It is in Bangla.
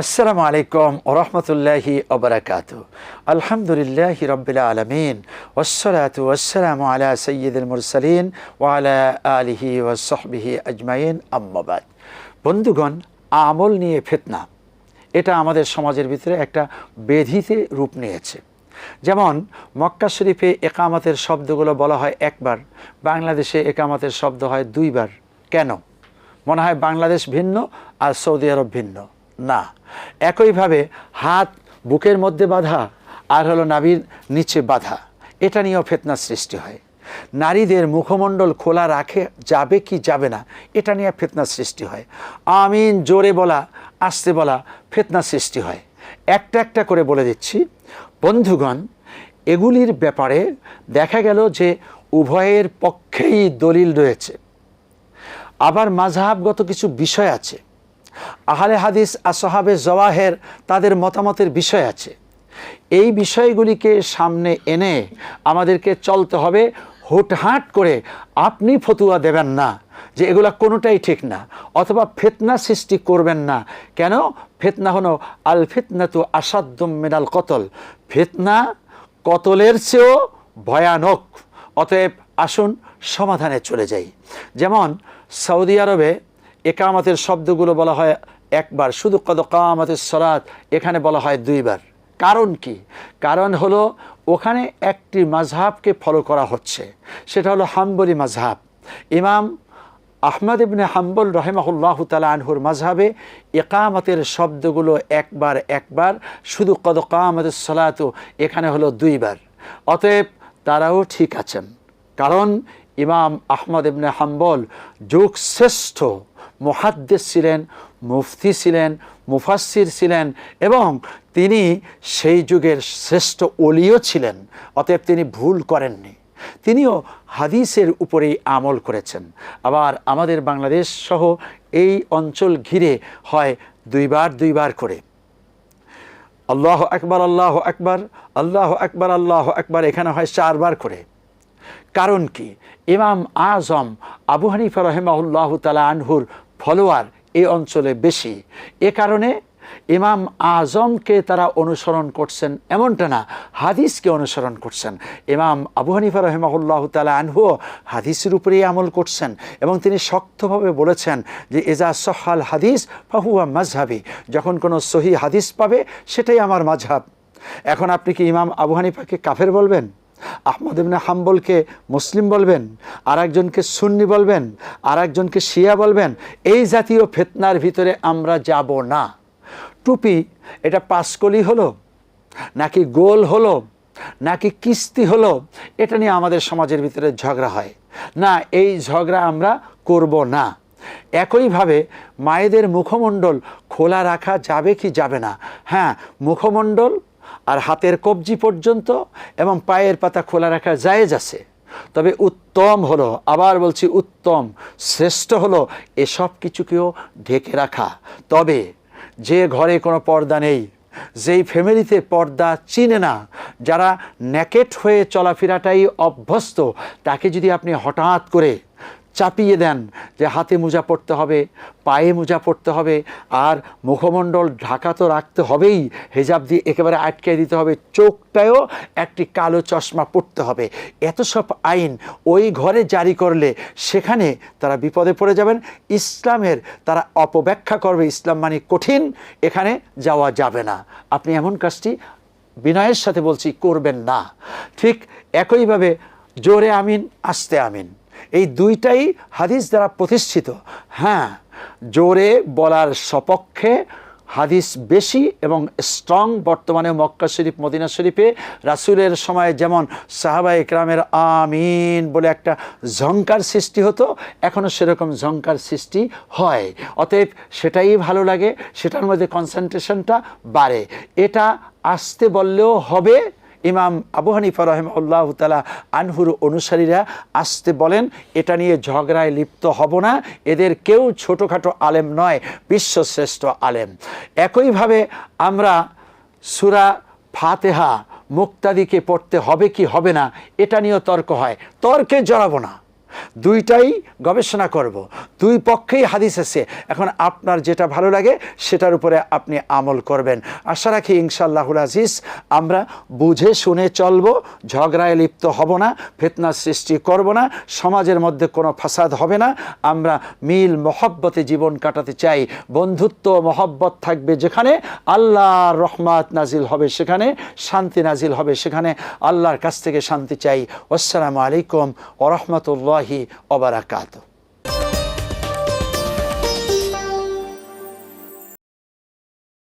আসসালামু আলাইকুম ওরহমতুল্লাহি ওবরাকাত আলহামদুলিল্লাহ রবিল আলমিন। ওসলাত ওসালাম আলা সৈয়দুল মুরসালিন ওয়ালা আলিহি ওসহবিহি আজমাইন। আম্মাবাদ বন্ধুগণ, আমল নিয়ে ফেতনা, এটা আমাদের সমাজের ভিতরে একটা বেধিতে রূপ নিয়েছে। যেমন, মক্কা শরীফে একামতের শব্দগুলো বলা হয় একবার, বাংলাদেশে একামতের শব্দ হয় দুইবার। কেন? মনে হয় বাংলাদেশ ভিন্ন আর সৌদি আরব ভিন্ন। না। একইভাবে হাত বুকের মধ্যে বাঁধা আর হলো নাভির নিচে বাঁধা, এটা নিয়েও ফেতনা সৃষ্টি হয়। নারীদের মুখমণ্ডল খোলা রাখে, যাবে কি যাবে না, এটা নিয়ে ফেতনা সৃষ্টি হয়। আমিন, জোরে বলা, আসতে বলা ফেতনা সৃষ্টি হয়। একটা একটা করে বলে দিচ্ছি। বন্ধুগণ, এগুলির ব্যাপারে দেখা গেল যে উভয়ের পক্ষেই দলিল রয়েছে। আবার মাঝহাবগত কিছু বিষয় আছে। আহলে হাদিস আসহাবে জওয়াহের তাদের মতামতের বিষয় আছে। এই বিষয়গুলিকে সামনে এনে আমাদেরকে চলতে হবে, হুটহাট করে আপনি ফতুয়া দেবেন না যে এগুলা কোনোটাই ঠিক না, অথবা ফেতনা সৃষ্টি করবেন না। কেন? ফেতনা হলো আল ফিতনা তো আসাদ্দম মেনাল কতল। ফেতনা কতলের চেয়েও ভয়ানক। অতএব আসুন সমাধানে চলে যাই। যেমন সৌদি আরবে একামতের শব্দগুলো বলা হয় একবার। শুধু কদ কামাতের সরাত এখানে বলা হয় দুইবার। কারণ কি? কারণ হলো ওখানে একটি মাঝহাবকে ফলো করা হচ্ছে। সেটা হলো হাম্বলি মাঝহাব ইমাম আহমদ ইবনে হাম্বল রহেমাহুল্লাহ তালা আনহুর মাঝহাবে একামতের শব্দগুলো একবার একবার, শুধু কদ কামাতের সলাত, এখানে হলো দুইবার। অতএব তারাও ঠিক আছেন। কারণ ইমাম আহমদ ইবনে হাম্বল যুগ শ্রেষ্ঠ মহাদ্দেশ ছিলেন, মুফতি ছিলেন মুফাসির ছিলেন এবং তিনি সেই যুগের শ্রেষ্ঠ অলিও ছিলেন, অতএব তিনি ভুল করেননি। তিনিও হাদিসের উপরেই আমল করেছেন। আবার আমাদের বাংলাদেশ সহ এই অঞ্চল ঘিরে হয় দুইবার দুইবার করে। আল্লাহ আকবার আল্লাহ আকবার আল্লাহ আকবার আল্লাহ আকবার, এখানে হয় চারবার করে। কারণ কি? ইমাম আজম আবু হানিফা রহেমাউল্লাহ তালা আনহুর ফলোয়ার এই অঞ্চলে বেশি। এ কারণে ইমাম আজমকে তারা অনুসরণ করছেন এমনটা না, হাদিসকে অনুসরণ করছেন। ইমাম আবু হানিফা রহেমাউল্লাহ তালা আনহু হাদিসের উপরেই আমল করছেন এবং তিনি শক্তভাবে বলেছেন যে এজা সহাল হাদিস ফাহুয়া মাজহাবি যখন কোনো সহি হাদিস পাবে, সেটাই আমার মাঝহাব এখন আপনি কি ইমাম আবু হানিফাকে কাফের বলবেন? আহমদ ইবনে হাম্বলকে মুসলিম বলবেন আর একজনকে সুন্নি বলবেন আর একজনকে শিয়া বলবেন, এই জাতীয় ফেতনার ভিতরে আমরা যাব না। টুপি, এটা পাঁচকলি হলো, নাকি গোল হলো, নাকি কিস্তি হলো, এটা নিয়ে আমাদের সমাজের ভিতরে ঝগড়া হয়। না, এই ঝগড়া আমরা করব না। একইভাবে মায়েদের মুখমণ্ডল খোলা রাখা যাবে কি যাবে না? হ্যাঁ মুখমণ্ডল আর হাতের কবজি পর্যন্ত এবং পায়ের পাতা খোলা রাখা জায়েজ আছে। তবে উত্তম হলো, আবার বলছি উত্তম, শ্রেষ্ঠ হলো এসব কিছুকেও ঢেকে রাখা। তবে যে ঘরে কোনো পর্দা নেই, যেই ফ্যামিলিতে পর্দা চিনে না, যারা ন্যাকেট হয়ে চলাফেরাটাই অভ্যস্ত, তাকে যদি আপনি হঠাৎ করে চাপিয়ে দেন যে হাতে মোজা পড়তে হবে, পায়ে মোজা পড়তে হবে, আর মুখমণ্ডল ঢাকা তো রাখতে হবেই, হেজাব দিয়ে একেবারে আটকে দিতে হবে, চোখটায়ও একটি কালো চশমা পড়তে হবে। এত সব আইন ওই ঘরে জারি করলে সেখানে তারা বিপদে পড়ে যাবেন, ইসলামের তারা অপব্যাখ্যা করবে, ইসলাম মানে কঠিন, এখানে যাওয়া যাবে না। আপনি এমন কাজটি বিনয়ের সাথে বলছি করবেন না। ঠিক একইভাবে জোরে আমিন, আস্তে আমিন। এই দুইটাই হাদিস দ্বারা প্রতিষ্ঠিত। হ্যাঁ জোরে বলার সপক্ষে হাদিস বেশি এবং স্ট্রং বর্তমানে মক্কা শরীফ, মদিনা শরীফে রাসুলের সময় যেমন সাহাবা ইকরামের আমিন বলে একটা ঝঙ্কার সৃষ্টি হতো এখনও সেরকম ঝঙ্কার সৃষ্টি হয়। অতএব সেটাই ভালো লাগে, সেটার মধ্যে কনসেন্ট্রেশনটা বাড়ে। এটা আসতে বললেও হবে ইমাম আবু হানিফা রহমাল্লাহ তালা আনহুর অনুসারীরা আসতে বলেন, এটা নিয়ে ঝগড়ায় লিপ্ত হব না, এদের কেউ ছোটোখাটো আলেম নয়, বিশ্বশ্রেষ্ঠ আলেম। একইভাবে আমরা সুরা ফাতেহা মুক্তাদিকে পড়তে হবে কি হবে না, এটা নিয়েও তর্ক হয়। তর্কে জড়াবো না। দুইটাই গবেষণা করব। দুই পক্ষেই হাদিস আছে। এখন আপনার যেটা ভালো লাগে, সেটার উপরে আপনি আমল করবেন। আশা রাখি ইনশাআল্লাহুল আজিজ, আমরা বুঝে শুনে চলব, ঝগড়ায় লিপ্ত হব না, ফেতনার সৃষ্টি করব না, সমাজের মধ্যে কোনো ফাসাদ হবে না। আমরা মিল মহব্বতে জীবন কাটাতে চাই। বন্ধুত্ব মহব্বত থাকবে যেখানে, আল্লাহর রহমাত নাজিল হবে সেখানে, শান্তি নাজিল হবে সেখানে। আল্লাহর কাছ থেকে শান্তি চাই। আসসালামু আলাইকুম ওরহমতুল্লাহি ওবরাকাতু